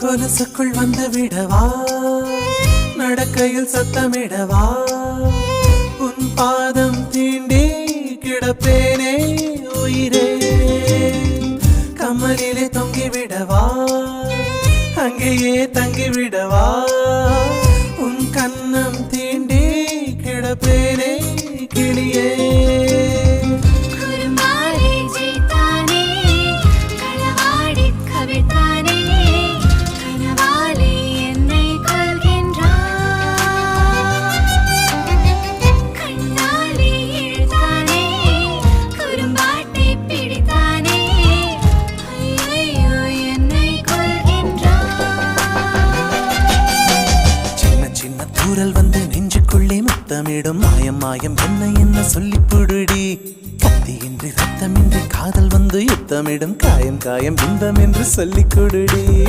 கொலுசுக்குள் வந்து விடவா? நடக்கையில் சத்தமிடவா? உன் பாதம் தீண்டி கிடப்பேனே உயிரே. கமலிலே தொங்கி விடவா அங்கேயே தங்கி விடவா குரல் வந்து நெஞ்சுக்குள்ளே முத்தமிடும். மாயம் மாயம் என்ன என்ன சொல்லி புடுடி. கத்தியின்றி ரத்தமின்றி காதல் வந்து யுத்தமிடும். காயம் காயம் இன்பம் என்று சொல்லிக் கொடுடி.